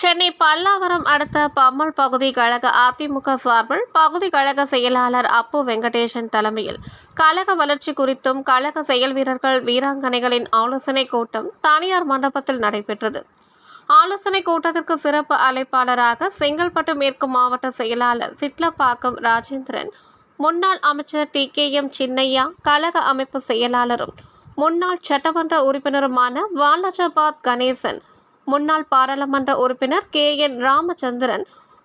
சென்னை பல்லாவரம் அடுத்த பம்மல் பகுதி கழக அதிமுக சார்பில் பகுதி கழக செயலாளர் அப்பு வெங்கடேசன் தலைமையில் கழக வளர்ச்சி குறித்தும் கழக செயல் வீரர்கள் வீராங்கனைகளின் ஆலோசனை கூட்டம் தனியார் மண்டபத்தில் நடைபெற்றது. ஆலோசனை கூட்டத்திற்கு சிறப்பு அழைப்பாளராக செங்கல்பட்டு மேற்கு மாவட்ட செயலாளர் சிட்லப்பாக்கம் ராஜேந்திரன் முன்னாள் அமைச்சர் டி கே எம் சின்னையா கழக அமைப்பு செயலாளரும் முன்னாள் சட்டமன்ற உறுப்பினருமான வாலாஜாபாத் கணேசன் முன்னாள் பாராளுமன்ற உறுப்பினர் கே. என். ராமச்சந்திரன்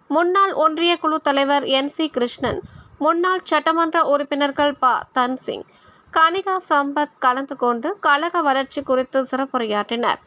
முன்னாள் ஒன்றிய குழு தலைவர் என். சி. கிருஷ்ணன் முன்னாள் சட்டமன்ற உறுப்பினர்கள் ப. தன்சிங். கனிகா சம்பத் கலந்து கொண்டு கழக வளர்ச்சி குறித்து சிறப்புரையாற்றினர்.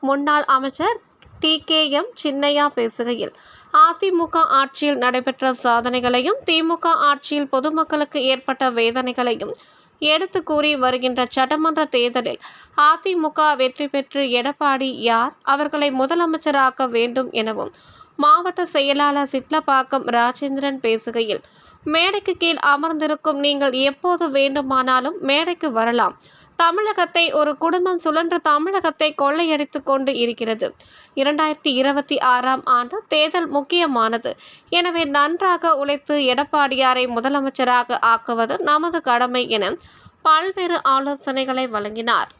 முன்னாள் அமைச்சர் டி. கே. எம். சின்னையா பேசுகையில் அதிமுக ஆட்சியில் நடைபெற்ற சாதனைகளையும் திமுக ஆட்சியில் பொதுமக்களுக்கு ஏற்பட்ட வேதனைகளையும் எடுத்து கூறி வருகின்ற சட்டமன்ற தேர்தலில் அதிமுக வெற்றி பெற்று எடப்பாடி யார்? அவர்களை முதலமைச்சராக்க வேண்டும் எனவும் மாவட்ட செயலாளர் சிட்லப்பாக்கம் ராஜேந்திரன் பேசுகையில் மேடைக்கு கீழ் அமர்ந்திருக்கும் நீங்கள் எப்போது வேண்டுமானாலும் மேடைக்கு வரலாம். தமிழகத்தை ஒரு குடும்பம் சுழன்று தமிழகத்தை கொள்ளையடித்து கொண்டு இருக்கிறது. இரண்டாயிரத்தி இருபத்தி ஆறாம் ஆண்டு தேர்தல் முக்கியமானது. எனவே நன்றாக உழைத்து எடப்பாடியாரை முதலமைச்சராக ஆக்குவது நமது கடமை என பல்வேறு ஆலோசனைகளை வழங்கினார்.